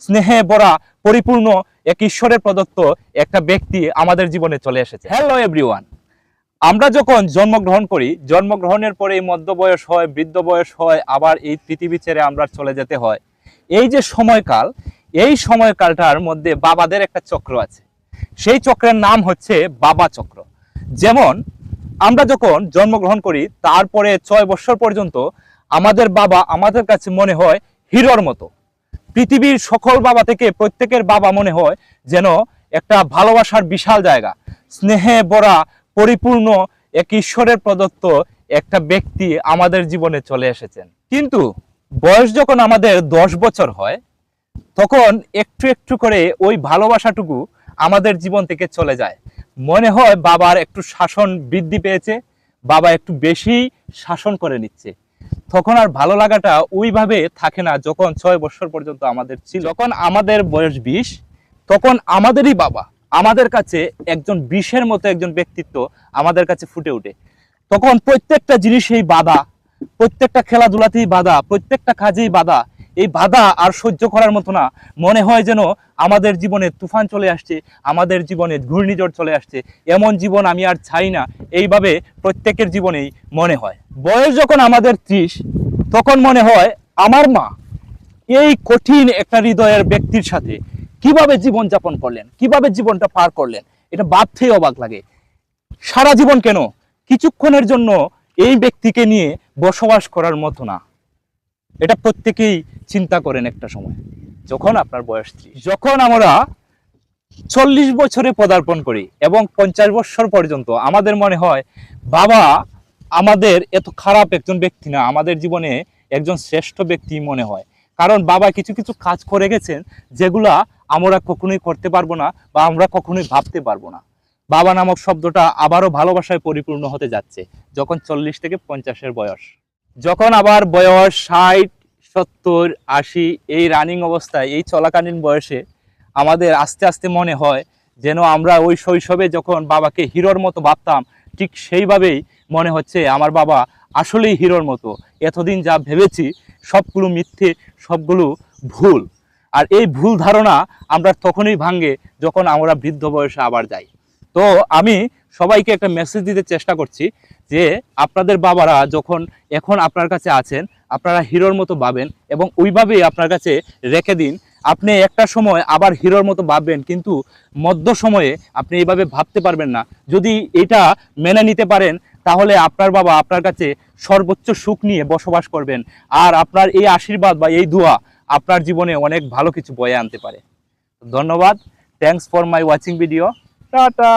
স্নেহে ভরা পরিপূর্ণ এক ঈশ্বরের প্রদত্ত একটা ব্যক্তি আমাদের জীবনে চলে এসেছে। হ্যালো এভরিওয়ান আমরা যখন জন্মগ্রহণ করি জন্মগ্রহণের পরে এই মধ্য বয়স হয় বৃদ্ধ বয়স হয় আবার এই পৃথিবী ছেড়ে আমরা চলে যেতে হয়। এই যে সময়কাল এই সময়কালটার মধ্যে বাবাদের একটা চক্র আছে। সেই চক্রের নাম হচ্ছে বাবা চক্র। যেমন আমরা যখন জন্মগ্রহণ করি তারপরে ছয় বছর পর্যন্ত আমাদের বাবা আমাদের কাছে মনে হয় হিরোর মতো। পৃথিবীর সকল বাবা থেকে প্রত্যেকের বাবা মনে হয় যেন একটা ভালোবাসার বিশাল জায়গা। স্নেহে বড়া পরিপূর্ণ এক ঈশ্বরের প্রদত্ত একটা ব্যক্তি আমাদের জীবনে চলে এসেছেন। কিন্তু বয়স যখন আমাদের দশ বছর হয়, তখন একটু একটু করে ওই ভালোবাসাটুকু আমাদের জীবন থেকে চলে যায়। মনে হয় বাবার একটু শাসন বৃদ্ধি পেয়েছে, বাবা একটু বেশি শাসন করে নিচ্ছে। তখন আর ভালো লাগাটা ওইভাবে থাকে না যখন ছয় বছর পর্যন্ত আমাদের ছিল। যখন আমাদের বয়স বিশ, তখন আমাদেরই বাবা আমাদের কাছে একজন বিশের মতো একজন ব্যক্তিত্ব আমাদের কাছে ফুটে ওঠে। তখন প্রত্যেকটা জিনিসেই বাধা, প্রত্যেকটা খেলাধুলাতেই বাধা, প্রত্যেকটা কাজেই বাধা এই বাধা আর সহ্য করার মতো না। মনে হয় যেন আমাদের জীবনে তুফান চলে আসছে, আমাদের জীবনে ঘূর্ণিঝড় চলে আসছে। এমন জীবন আমি আর চাই না, এইভাবে প্রত্যেকের জীবনেই মনে হয়। বয়স যখন আমাদের ত্রিশ, তখন মনে হয় আমার মা এই কঠিন একটা হৃদয়ের ব্যক্তির সাথে কীভাবে জীবন যাপন করলেন, কীভাবে জীবনটা পার করলেন, এটা ভাবতেই অবাক লাগে। সারা জীবন কেন? কিছুক্ষণের জন্য এই ব্যক্তিকে নিয়ে বসবাস করার মতো না। এটা প্রত্যেকেই চিন্তা করেন একটা সময়। যখন আপনার বয়স ত্রিশ। যখন আমরা চল্লিশ বছরে পদার্পণ করি এবং পঞ্চাশ বছর পর্যন্ত আমাদের মনে হয়, বাবা আমাদের এত খারাপ একজন ব্যক্তি না, আমাদের জীবনে একজন শ্রেষ্ঠ ব্যক্তি মনে হয়। কারণ বাবা কিছু কিছু কাজ করে গেছেন যেগুলা আমরা কখনোই করতে পারব না বা আমরা কখনোই ভাবতে পারব না। বাবা নামক শব্দটা আবারও ভালোবাসায় পরিপূর্ণ হতে যাচ্ছে, যখন চল্লিশ থেকে পঞ্চাশের বয়স। যখন আবার বয়স ষাট, সত্তর, আশি, এই রানিং অবস্থায়, এই চলাকালীন বয়সে আমাদের আস্তে আস্তে মনে হয় যেন আমরা ওই শৈশবে যখন বাবাকে হিরোর মতো ভাবতাম, ঠিক সেইভাবেই মনে হচ্ছে আমার বাবা আসলেই হিরোর মতো। এতদিন যা ভেবেছি, সবগুলো মিথ্যে, সবগুলো ভুল। আর এই ভুল ধারণা আমরা তখনই ভাঙ্গে যখন আমরা বৃদ্ধ বয়সে আবার যাই। তো আমি সবাইকে একটা মেসেজ দিতে চেষ্টা করছি যে আপনাদের বাবারা যখন এখন আপনার কাছে আছেন, আপনারা হিরোর মতো ভাবেন এবং ওইভাবেই আপনার কাছে রেখে দিন। আপনি একটা সময় আবার হিরোর মতো ভাববেন, কিন্তু মধ্য সময়ে আপনি এইভাবে ভাবতে পারবেন না। যদি এটা মেনে নিতে পারেন, তাহলে আপনার বাবা আপনার কাছে সর্বোচ্চ সুখ নিয়ে বসবাস করবেন। আর আপনার এই আশীর্বাদ বা এই দোয়া আপনার জীবনে অনেক ভালো কিছু বয়ে আনতে পারে। ধন্যবাদ। Thanks for my watching video tata.